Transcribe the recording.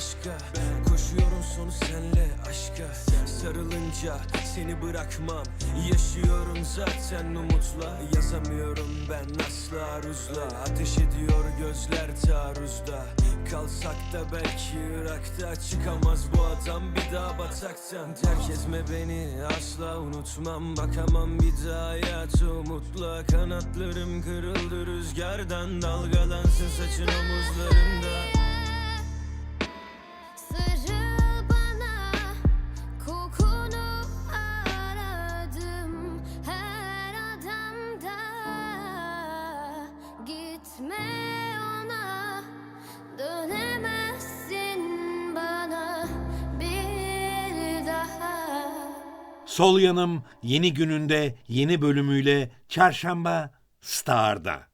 aşka. Koşuyorum sonu senle aşka. Sarılınca seni bırakmam. Yaşıyorum zaten umutla. Yazamıyorum ben asla aruzla Ateş ediyor gözler taarruzda. Kalsak da belki Irak'ta Çıkamaz bu adam. Bir daha bataktan Terk etme beni. Asla unutmam. Bakamam bir daha hayatı umutla. Kanatlarım kırıldı rüzgardan. Dalgalansın saçın omuzla. Gitme ona dönemezsin bana bir daha Sol Yanım yeni gününde yeni bölümüyle Çarşamba Star'da.